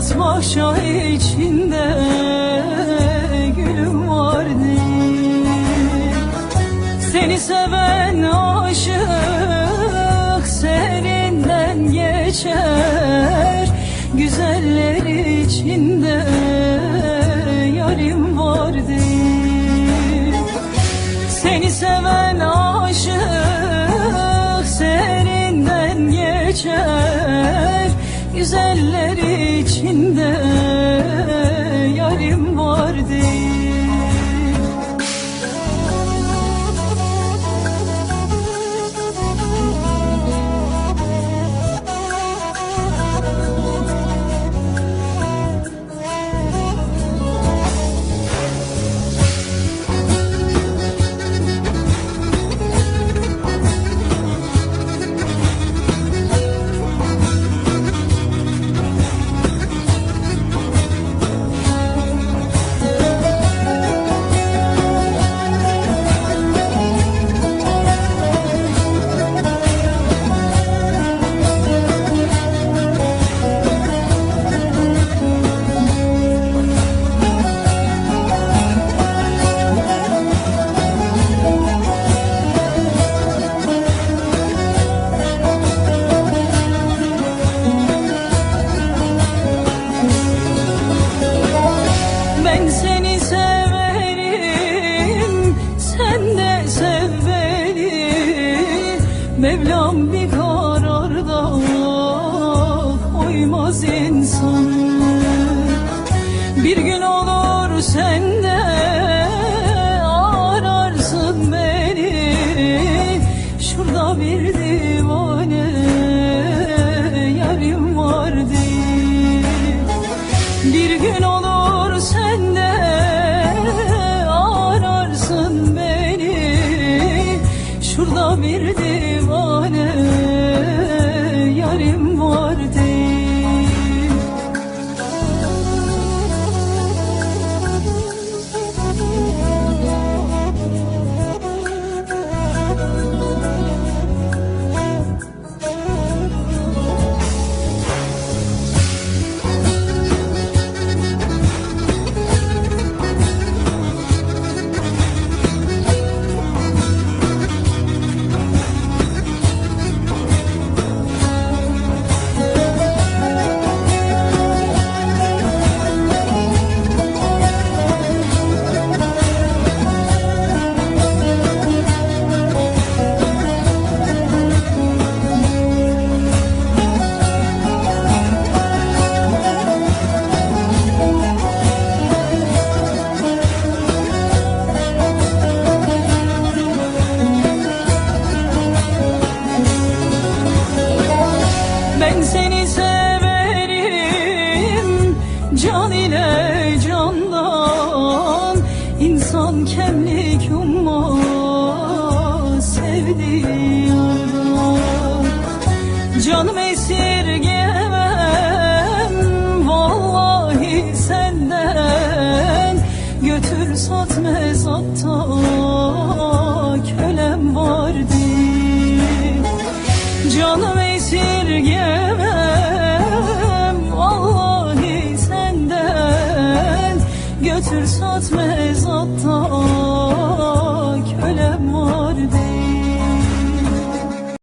bahçe içinde gülüm vardı Seni seven aşık serinden geçer Güzeller içinde can ile candan. İnsan kemlik ummaz sevdiği yardan Canım esirgemem vallahi senden. Götür sat mezatta kölem vardı Götür sat mezatta